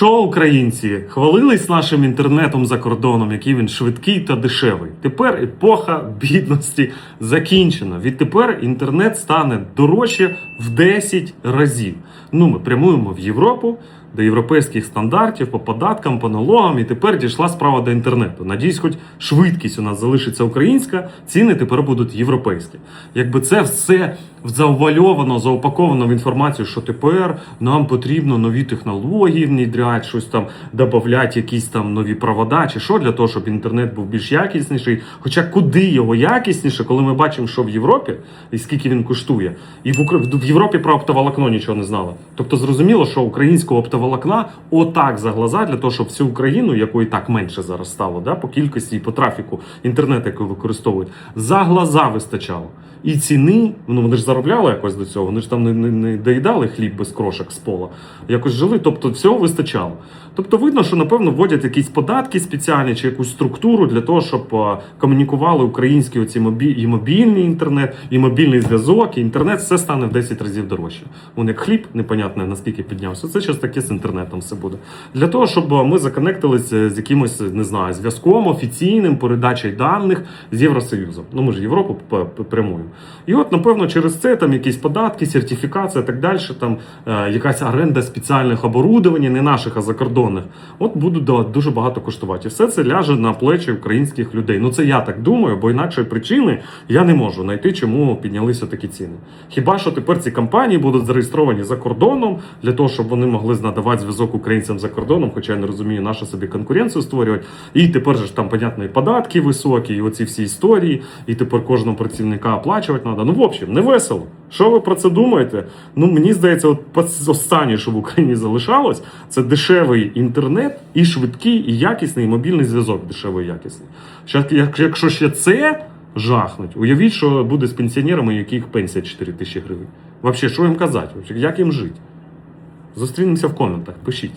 Що українці хвалились нашим інтернетом за кордоном, який він швидкий та дешевий. Тепер епоха бідності закінчена. Відтепер інтернет стане дорожче в 10 разів. Ну, ми прямуємо в Європу до європейських стандартів по податкам, по налогам, і тепер дійшла справа до інтернету. Надіюсь, хоч швидкість у нас залишиться українська, ціни тепер будуть європейські. Якби це все завуальовано, заупаковано в інформацію, що тепер нам потрібно нові технології внідряти, щось там додати, якісь там нові провода, чи що для того, щоб інтернет був більш якісніший. Хоча куди його якісніше, коли ми бачимо, що в Європі і скільки він коштує, і в Європі про оптоволокно нічого не знали. Тобто зрозуміло, що українського оптоволокна отак за глаза для того, щоб всю Україну, якої так менше зараз стало, да, по кількості і по трафіку інтернету, який використовують, за глаза вистачало. І ціни, ну вони ж заробляли якось до цього, вони ж там не, не, не доїдали хліб без крошок з пола, якось жили, тобто всього вистачало. Тобто видно, що напевно вводять якісь податки спеціальні чи якусь структуру для того, щоб е, комунікували українські оці мобі... і мобільний інтернет, і мобільний зв'язок, і інтернет все стане в 10 разів дорожче. Вон як хліб, непонятно наскільки піднявся. Це щось таке інтернетом все буде. Для того, щоб е, ми законектилися з якимось, не знаю, зв'язком офіційним, передачею даних з Євросоюзом. Ну ми ж Європу прямуємо. І от, напевно, через це там якісь податки, сертифікація, так далі, там е, якась оренда спеціальних оборудовань, не наших, а закордонних, от будуть дуже багато коштувати. І все це ляже на плечі українських людей. Ну це я так думаю, бо інакшої причини я не можу знайти, чому піднялися такі ціни. Хіба що тепер ці компанії будуть зареєстровані за кордоном для того, щоб вони могли надавати зв'язок українцям за кордоном, хоча я не розумію, нащо собі конкуренцію створювати. І тепер же ж там, понятно, і податки високі, і оці всі історії, і тепер кожного працівника оплачувати треба. Ну, в общем, не весело. Що ви про це думаєте? Ну, мені здається, от останнє, що в Україні залишалось, це дешевий інтернет і швидкий, і якісний, і мобільний зв'язок дешевий і якісний. Якщо ще це жахнуть, уявіть, що буде з пенсіонерами, яких пенсія 4 тисячі гривень. Взагалі, що їм казати? Як їм жити? Зустрінемося в коментах, пишіть.